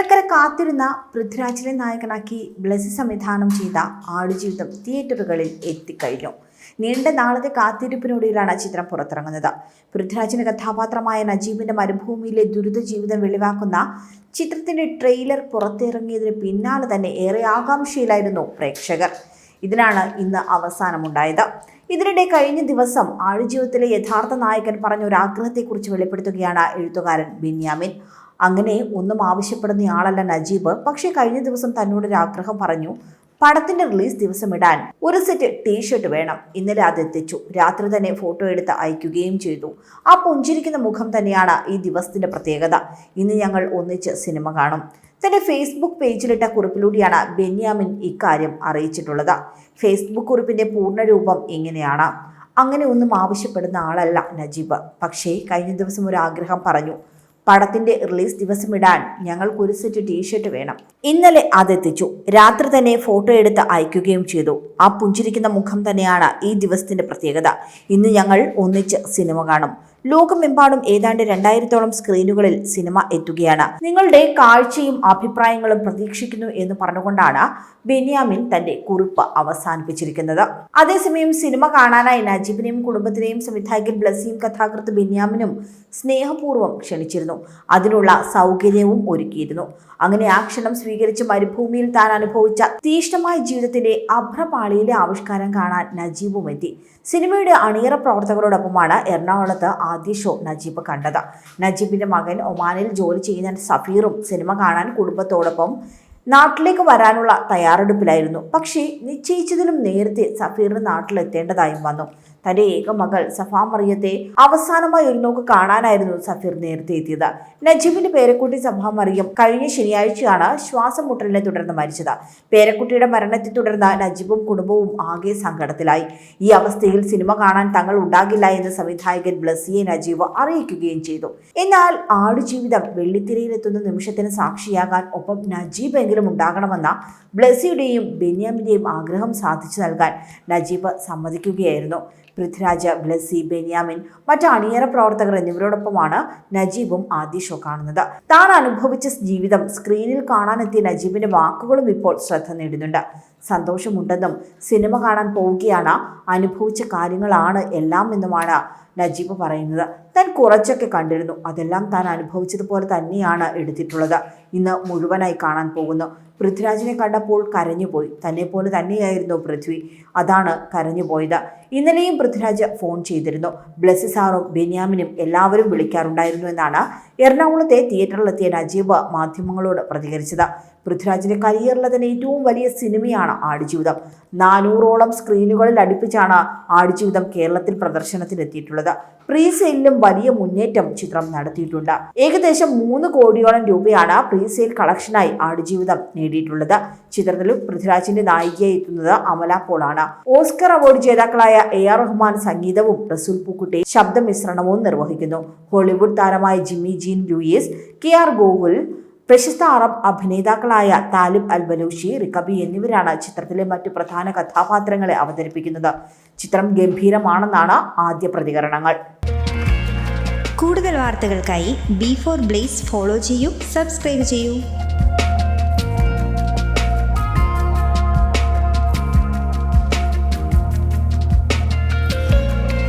കേരളക്കര കാത്തിരുന്ന പൃഥ്വിരാജിനെ നായകനാക്കി ബ്ലസി സംവിധാനം ചെയ്ത ആടുജീവിതം തിയേറ്ററുകളിൽ എത്തിക്കഴിഞ്ഞു. നീണ്ട നാളത്തെ കാത്തിരിപ്പിനൊടുവിലാണ് ചിത്രം പുറത്തിറങ്ങുന്നത്. പൃഥ്വിരാജിന്റെ കഥാപാത്രമായ നജീബിന്റെ മരുഭൂമിയിലെ ദുരിത ജീവിതം വെളിവാക്കുന്ന ചിത്രത്തിന്റെ ട്രെയിലർ പുറത്തിറങ്ങിയതിന് പിന്നാലെ തന്നെ ഏറെ ആകാംക്ഷയിലായിരുന്നു പ്രേക്ഷകർ. ഇതിനാണ് ഇന്ന് അവസാനമുണ്ടായത്. ഇതിനിടെ കഴിഞ്ഞ ദിവസം ആടുജീവിതത്തിലെ യഥാർത്ഥ നായകൻ പറഞ്ഞ ഒരു ആഗ്രഹത്തെക്കുറിച്ച് വെളിപ്പെടുത്തുകയാണ് എഴുത്തുകാരൻ ബെന്യാമിൻ. അങ്ങനെ ഒന്നും ആവശ്യപ്പെടുന്ന ആളല്ല നജീബ്. പക്ഷേ കഴിഞ്ഞ ദിവസം തന്നോടൊരു ആഗ്രഹം പറഞ്ഞു പടത്തിന്റെ റിലീസ് ദിവസം ഇടാൻ ഒരു സെറ്റ് ടീഷർട്ട് വേണം. ഇന്നലെ അതെത്തിച്ചു രാത്രി തന്നെ ഫോട്ടോ എടുത്ത് അയക്കുകയും ചെയ്തു. ആ പുഞ്ചിരിക്കുന്ന മുഖം തന്നെയാണ് ഈ ദിവസത്തിന്റെ പ്രത്യേകത. ഇന്ന് ഞങ്ങൾ ഒന്നിച്ച് സിനിമ കാണും. തന്റെ ഫേസ്ബുക്ക് പേജിലിട്ട കുറിപ്പിലൂടെയാണ് ബെന്യാമിൻ ഇക്കാര്യം അറിയിച്ചിട്ടുള്ളത്. ഫേസ്ബുക്ക് കുറിപ്പിന്റെ പൂർണരൂപം ഇങ്ങനെയാണ്. അങ്ങനെ ഒന്നും ആവശ്യപ്പെടുന്ന ആളല്ല നജീബ്. പക്ഷേ കഴിഞ്ഞ ദിവസം ഒരു ആഗ്രഹം പറഞ്ഞു പടത്തിന്റെ റിലീസ് ദിവസം ഇടാൻ ഞങ്ങൾക്ക് ഒരു സെറ്റ് ടീഷർട്ട് വേണം. ഇന്നലെ അതെത്തിച്ചു. രാത്രി തന്നെ ഫോട്ടോ എടുത്ത് അയക്കുകയും ചെയ്തു. ആ പുഞ്ചിരിക്കുന്ന മുഖം തന്നെയാണ് ഈ ദിവസത്തിന്റെ പ്രത്യേകത. ഇന്ന് ഞങ്ങൾ ഒന്നിച്ച് സിനിമ കാണും. ലോകമെമ്പാടും ഏതാണ്ട് രണ്ടായിരത്തോളം സ്ക്രീനുകളിൽ സിനിമ എത്തുകയാണ്. നിങ്ങളുടെ കാഴ്ചയും അഭിപ്രായങ്ങളും പ്രതീക്ഷിക്കുന്നു എന്ന് പറഞ്ഞുകൊണ്ടാണ് ബെന്യാമിൻ തന്റെ കുറിപ്പ് അവസാനിപ്പിച്ചിരിക്കുന്നത്. അതേസമയം സിനിമ കാണാനായി നജീബിനെയും കുടുംബത്തിനെയും സംവിധായകൻ ബ്ലസിയും കഥാകൃത്ത് ബെന്യാമിനും സ്നേഹപൂർവം ക്ഷണിച്ചിരുന്നു. അതിനുള്ള സൗകര്യവും ഒരുക്കിയിരുന്നു. അങ്ങനെ ആ ക്ഷണം സ്വീകരിച്ച് മരുഭൂമിയിൽ താൻ അനുഭവിച്ച തീഷ്ണമായ ജീവിതത്തിന്റെ അഭ്രപാളിയിലെ ആവിഷ്കാരം കാണാൻ നജീബും എത്തി. സിനിമയുടെ അണിയറ പ്രവർത്തകരോടൊപ്പമാണ് എറണാകുളത്ത് ആദ്യ ഷോ നജീബ് കണ്ടത്. നജീബിന്റെ മകൻ ഒമാനിൽ ജോലി ചെയ്യുന്ന സഫീറും സിനിമ കാണാൻ കുടുംബത്തോടൊപ്പം നാട്ടിലേക്ക് വരാനുള്ള തയ്യാറെടുപ്പിലായിരുന്നു. പക്ഷേ നിശ്ചയിച്ചതിലും നേരത്തെ സഫീറിന് നാട്ടിലെത്തേണ്ടതായും വന്നു. തന്റെ ഏക മകൾ സഫാ മറിയത്തെ അവസാനമായി ഒരു നോക്ക് കാണാനായിരുന്നു സഫീർ നേരത്തെ എത്തിയത്. നജീബിന്റെ പേരക്കുട്ടി സഫാ മറിയം കഴിഞ്ഞ ശനിയാഴ്ചയാണ് ശ്വാസം മുട്ടലിനെ തുടർന്ന് മരിച്ചത്. പേരക്കുട്ടിയുടെ മരണത്തെ തുടർന്ന് നജീബും കുടുംബവും ആകെ സങ്കടത്തിലായി. ഈ അവസ്ഥയിൽ സിനിമ കാണാൻ തങ്ങൾ ഉണ്ടാകില്ല എന്ന് സംവിധായകൻ ബ്ലസിയെ നജീബ് അറിയിക്കുകയും ചെയ്തു. എന്നാൽ ആടുജീവിതം വെള്ളിത്തിരയിലെത്തുന്ന നിമിഷത്തിന് സാക്ഷിയാകാൻ ഒപ്പം നജീബ് എങ്കിലും ഉണ്ടാകണമെന്ന ബ്ലസിയുടെയും ബെന്യാമിന്റെയും ആഗ്രഹം സാധിച്ചു നൽകാൻ നജീബ് സമ്മതിക്കുകയായിരുന്നു. പൃഥ്വിരാജ് ബ്ലസ്സി ബെന്യാമിൻ മറ്റ് അണിയറ പ്രവർത്തകർ എന്നിവരോടൊപ്പമാണ് നജീബും ആദ്യ ഷോ കാണുന്നത്. താൻ അനുഭവിച്ച ജീവിതം സ്ക്രീനിൽ കാണാനെത്തിയ നജീബിന്റെ വാക്കുകളും ഇപ്പോൾ ശ്രദ്ധ നേടുന്നുണ്ട്. സന്തോഷമുണ്ടെന്നും സിനിമ കാണാൻ പോവുകയാണ് അനുഭവിച്ച കാര്യങ്ങളാണ് എല്ലാം എന്നുമാണ് നജീബ് പറയുന്നത്. താൻ കുറച്ചൊക്കെ കണ്ടിരുന്നു അതെല്ലാം താൻ അനുഭവിച്ചതുപോലെ തന്നെയാണ് എടുത്തിട്ടുള്ളത്. ഇന്ന് മുഴുവനായി കാണാൻ പോകുന്നു. പൃഥ്വിരാജിനെ കണ്ടപ്പോൾ കരഞ്ഞുപോയി. തന്നെ പോലെ തന്നെയായിരുന്നു പൃഥ്വി. അതാണ് കരഞ്ഞുപോയത്. ഇന്നലെയും പൃഥ്വിരാജ് ഫോൺ ചെയ്തിരുന്നു. ബ്ലസ്സിസാറും ബെന്യാമിനും എല്ലാവരും വിളിക്കാറുണ്ടായിരുന്നു എന്നാണ് എറണാകുളത്തെ തിയേറ്ററിലെത്തിയ നജീബ് മാധ്യമങ്ങളോട് പ്രതികരിച്ചത്. പൃഥ്വിരാജിന്റെ കരിയറിലെ തന്നെ ഏറ്റവും വലിയ സിനിമയാണ് ആടുജീവിതം. നാനൂറോളം സ്ക്രീനുകളിൽ അടുപ്പിച്ചാണ് ആടുജീവിതം കേരളത്തിൽ പ്രദർശനത്തിനെത്തിയിട്ടുള്ളത്. പ്രീ സെയിലിലും വലിയ മുന്നേറ്റം ചിത്രം നടത്തിയിട്ടുണ്ട്. ഏകദേശം മൂന്ന് കോടിയോളം രൂപയാണ് പ്രീ സെയിൽ കളക്ഷനായി ആടുജീവിതം നേടിയിട്ടുള്ളത്. ചിത്രത്തിൽ പൃഥ്വിരാജിന്റെ നായികയായി എത്തുന്നത് അമല പോളാണ്. ഓസ്കർ അവാർഡ് ജേതാക്കളായ എ ആർ റഹ്മാൻ സംഗീതവും റസൂൽ പൂക്കുട്ടി ശബ്ദമിശ്രണവും നിർവഹിക്കുന്നു. ഹോളിവുഡ് താരമായ Jimmy Jean Louis K R Gokul പ്രശസ്ത അറബ് അഭിനേതാക്കളായ താലിബ് അൽ ബലൂഷി റിക്കബി എന്നിവരാണ് ചിത്രത്തിലെ മറ്റു പ്രധാന കഥാപാത്രങ്ങളെ അവതരിപ്പിക്കുന്നത്. ചിത്രം ഗംഭീരമാണെന്നാണ് ആദ്യ പ്രതികരണങ്ങൾ. കൂടുതൽ വാർത്തകൾക്കായി ബി ഫോർ ബ്ലേസ് ഫോളോ ചെയ്യൂ സബ്സ്ക്രൈബ് ചെയ്യൂ.